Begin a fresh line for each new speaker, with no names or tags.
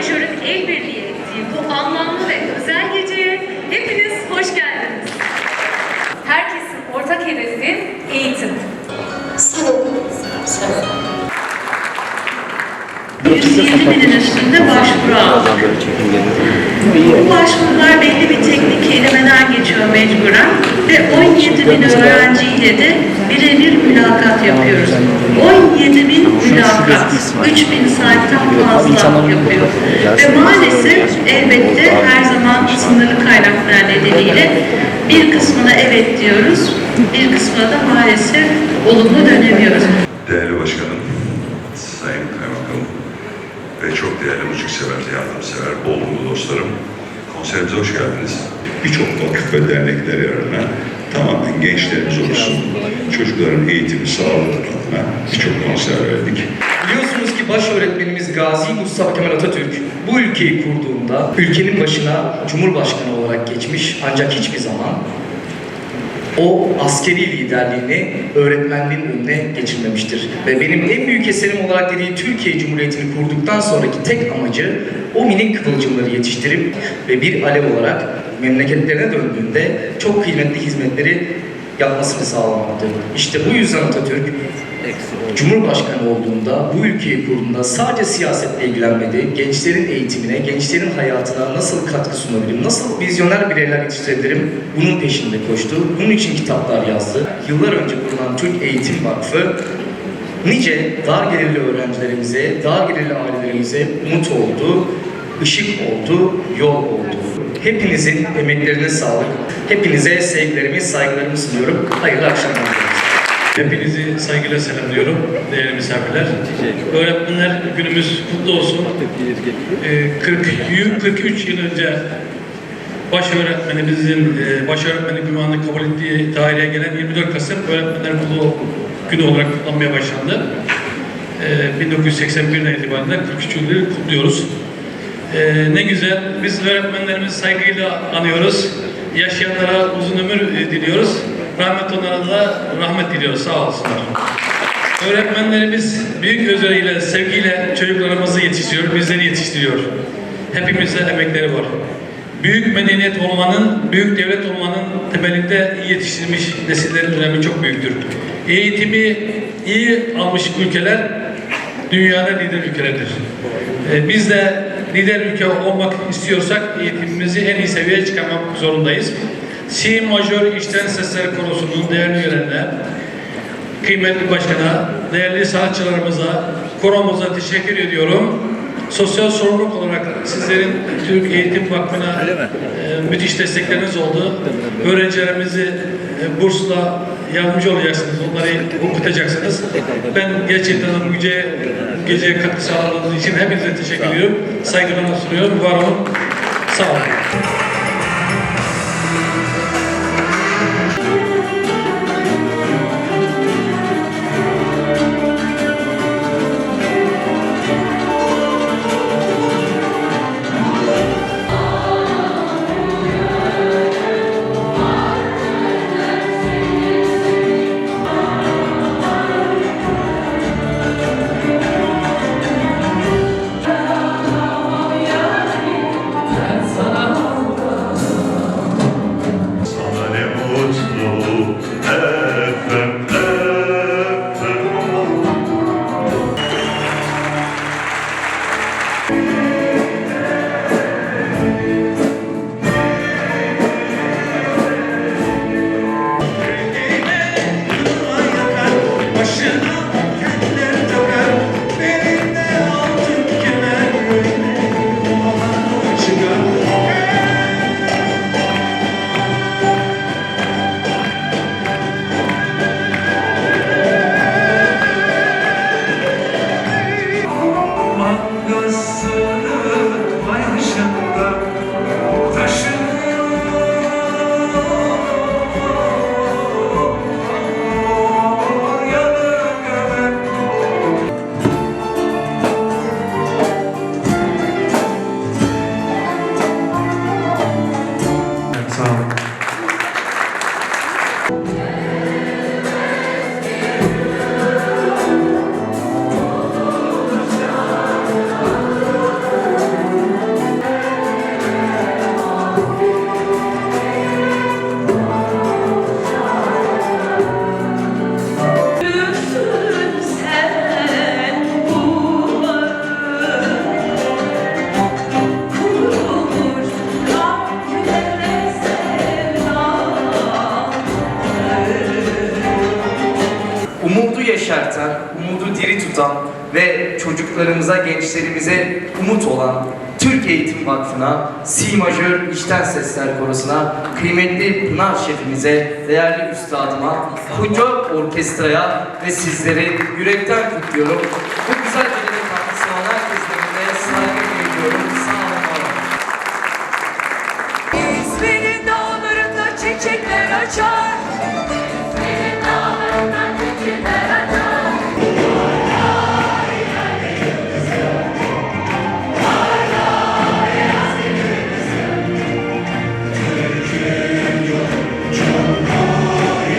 Majör'ün el birliği ettiği bu anlamlı ve özel geceye hepiniz hoş geldiniz. Herkesin ortak hedefi eğitim. Sen okudun, sen binin üstünde başvuru aldık. Bu başvurular belli bir teknik kelimeler geçiyor mecburen ve 17 bin öğrenciyle de birebir mülakat yapıyoruz. 17 bin mülakat, 3 bin saatten fazla yapıyor. Ve maalesef elbette her zaman sınırlı kaynaklar nedeniyle bir kısmına evet diyoruz, bir kısmına da maalesef olumlu dönemiyoruz.
Değerli başkanım, sayın kaymakamım ve çok değerli müziksever, yardımsever, bol dostlarım, konserimize hoş geldiniz. Birçok vakıf ve dernekler yararına tamamen gençlerimiz olsun, çocukların eğitimi, sağlığı adına birçok konser verdik.
Biliyorsunuz ki baş öğretmenimiz Gazi Mustafa Kemal Atatürk bu ülkeyi kurduğunda ülkenin başına Cumhurbaşkanı olarak geçmiş ancak hiçbir zaman o askeri liderliğini öğretmenliğin önüne geçirmemiştir. Ve benim en büyük eserim olarak dediği Türkiye Cumhuriyeti'ni kurduktan sonraki tek amacı o minik kıvılcımları yetiştirip ve bir alev olarak memleketlerine döndüğünde çok kıymetli hizmetleri yapmasını sağlamaktı. İşte bu yüzden Atatürk Cumhurbaşkanı olduğunda, bu ülkeyi kurduğunda sadece siyasetle ilgilenmedi, gençlerin eğitimine, gençlerin hayatına nasıl katkı sunabilirim, nasıl vizyoner bireyler yetiştirebilirim, bunun peşinde koştu. Bunun için kitaplar yazdı. Yıllar önce kurulan Türk Eğitim Vakfı, nice dar gelirli öğrencilerimize, dar gelirli ailelerimize umut oldu, ışık oldu, yol oldu. Hepinizin emeklerine sağlık, hepinize sevgilerimi, saygılarımı sunuyorum. Hayırlı akşamlar. diliyorum.
Hepinizi saygıyla selamlıyorum değerli misafirler. Öğretmenler günümüz kutlu olsun. Ee, 40, 43 yıl önce baş öğretmenimizin e, baş öğretmenlik ünvanını kabul ettiği daireye gelen 24 Kasım Öğretmenler Kutlu Günü olarak kutlanmaya başlandı. Ee, 1981'den itibaren 43 yıldır kutluyoruz. Ee, ne güzel, biz öğretmenlerimizi saygıyla anıyoruz. Yaşayanlara uzun ömür e, diliyoruz. Rahmet onlara da rahmet diliyoruz. Sağ olsunlar. Öğretmenlerimiz büyük özveriyle, sevgiyle çocuklarımızı yetiştiriyor, bizleri yetiştiriyor. Hepimize emekleri var. Büyük medeniyet olmanın, büyük devlet olmanın temelinde yetiştirilmiş nesillerin önemi çok büyüktür. Eğitimi iyi almış ülkeler dünyada lider ülkelerdir. Ee, biz de lider ülke olmak istiyorsak eğitimimizi en iyi seviyeye çıkarmak zorundayız. Si majör içten sesler korosunun değerli üyelerine, kıymetli başkana, değerli sanatçılarımıza, koromuza teşekkür ediyorum. Sosyal sorumluluk olarak sizlerin Türk Eğitim Vakfı'na e, müthiş destekleriniz oldu. Öğrencilerimizi e, bursla yardımcı olacaksınız, onları okutacaksınız. Ben gerçekten bu gece, bu geceye katkı sağladığınız için hepinize teşekkür ediyorum. Saygılarımı sunuyorum. Var olun. Sağ olun.
Yeşerten, umudu diri tutan ve çocuklarımıza, gençlerimize umut olan Türk Eğitim Vakfı'na, Si Majör İçten Sesler Korosu'na, kıymetli Pınar Şefimize, değerli üstadıma, koca orkestraya ve sizleri yürekten kutluyorum. Bu güzel